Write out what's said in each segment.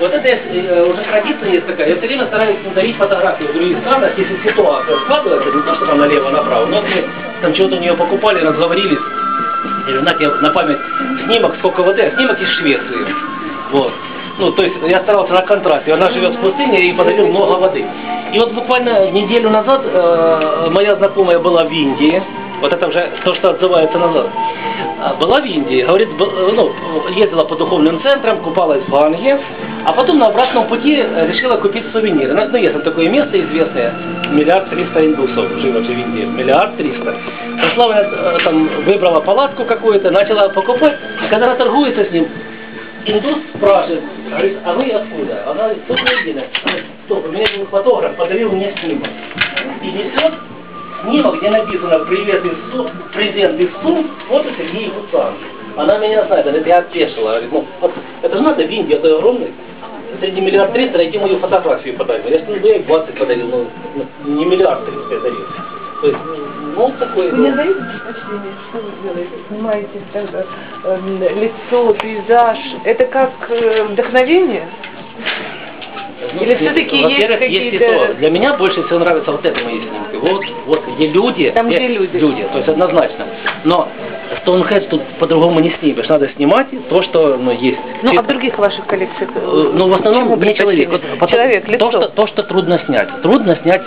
Вот это э, уже традиция есть такая. Я все время стараюсь дарить фотографии в других странах, если ситуация складывается, не то, что там налево-направо, но мы там чего-то у нее покупали, разговорились. И на тебе на память снимок, сколько воды, а снимок из Швеции. Вот. Ну, то есть я старался на контрасте. Она живет в пустыне и подарил много воды. И вот буквально неделю назад э, моя знакомая была в Индии. Вот это уже то, что отзывается назад. А, Была в Индии, говорит, ну, ездила по духовным центрам, купалась в Ганге, а потом на обратном пути э, решила купить сувениры. Ну, ну, есть там такое место известное, миллиард триста индусов живет в Индии, миллиард триста. Пошла, э, там, выбрала палатку какую-то, начала покупать, и когда она торгуется с ним, индус спрашивает, говорит, а вы откуда? Она говорит, тут Медина. Она Стоп, у меня был фотограф, подарил мне снимок. И несет снимок, где написано «Привет из Сум, презент из Сум, фото Сергей Гуцан». Она меня знает, говорит, я опешила. Говорит, ну, это же надо в Индии, это огромный. Среди миллиард триста найти мою фотографию подарил. Я ну, я ей 20 подарил, ну, ну, не миллиард триста я дарил. То есть, ну, такой... Вы не ну, даете предпочтение, что вы делаете? Снимаете тогда, эм, лицо, пейзаж. Это как э, вдохновение? Ну, Или всё-таки есть во-первых, какие-то-. Для меня больше всего нравятся вот это мои снимки. Вот, вот где люди. Там, где люди. Люди, то есть однозначно. Но Стоунхедж тут по-другому не снимешь. Надо снимать то, что ну, есть. Ну, а Чисто. в других ваших коллекциях? э, Э, Ну, в основном не человек. Вот потом- Человек, лицо. То что, то, что трудно снять. Трудно снять,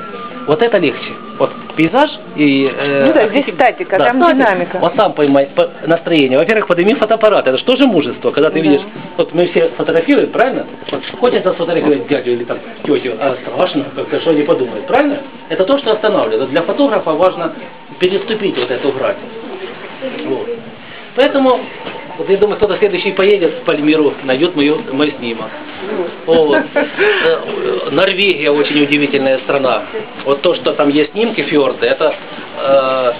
вот это легче. Вот пейзаж и... э, Ну да, здесь архитек- статика, там статика. динамика. Вот сам поймай по- настроение. Во-первых, подними фотоаппарат. Это же тоже мужество, когда ты Да. видишь... Вот мы все фотографируем, правильно? Вот хочется сфотографировать дядю или там тетю, а страшно, как что они подумают, правильно? Это то, что останавливает. Вот Для фотографа важно переступить вот эту грань. Вот. Поэтому, вот я думаю, кто-то следующий поедет в Пальмиру, найдет мою, мой снимок. Вот. Э, Норвегия очень удивительная страна. Вот то, что там есть снимки фьорды, это, э,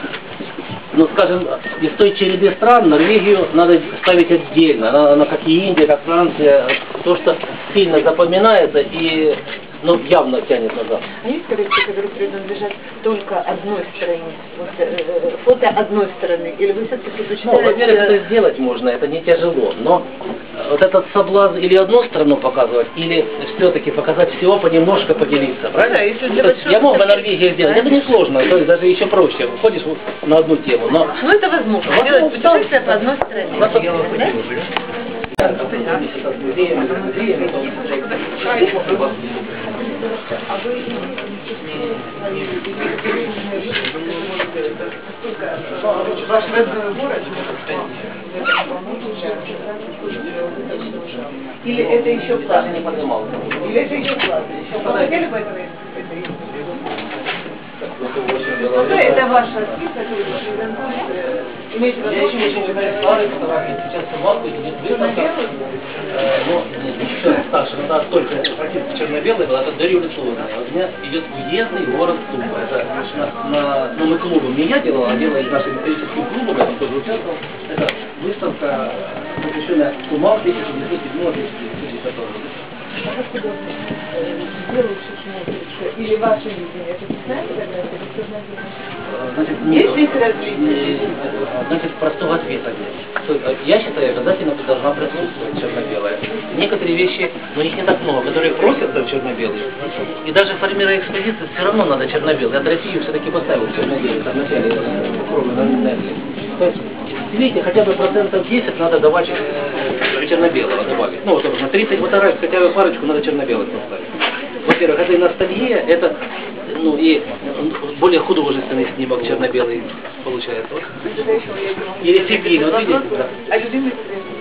ну скажем, из той череды стран Норвегию надо ставить отдельно. Она, она как и Индия, как Франция, то, что сильно запоминается и ну, явно тянет назад. А Есть коллекции, которые принадлежат только одной стране? Вот, э, э, фото одной стороны? Или вы все-таки Ну, предпочитаете... во-первых, это сделать можно, это не тяжело, но э, вот этот соблазн или одну страну показывать, или все-таки показать всего, понемножку поделиться, правильно? Да, если делать есть я мог бы что-то Норвегию сделать, это несложно, то есть даже еще проще, выходишь вот на одну тему, но... Ну, это возможно. Вот, Делать ну, путешествие да. по одной стране. Да, Да? Ваш родной город? Или это еще поднимал. Или это еще платно? Вы хотели бы Ну, это ваша скидка. Имеете Я еще очень старые фотографии, сейчас собаку идет выставка. Ну, еще старше, это только практически черно-белый был, это дореволюционная. У меня идет уездный город Туба. Это на, на, ну, мы клубом не я делал, а делали нашим историческим клубом, я тоже участвовал. Это выставка, посвященная Тумам 1907 1910 года. Или ваше видение? Это фотография или черно-белая? Значит, Есть здесь различия? э, Значит, простого ответа нет. Э, Я считаю, обязательно должна присутствовать черно-белая. Некоторые вещи, но их не так много, которые просятся в черно-белый. И даже формируя экспозицию, все равно надо черно-белый. Я Россию все-таки поставил черно-белый, там вначале э, кроме есть, видите, хотя бы процентов 10 надо давать э, черно-белого добавить. Ну, вот на 30 фотографий хотя бы парочку надо черно-белых поставить. Во-первых, это и ностальгия, это ну и более художественный снимок черно-белый получается. Или цепи, вот видите, да. А?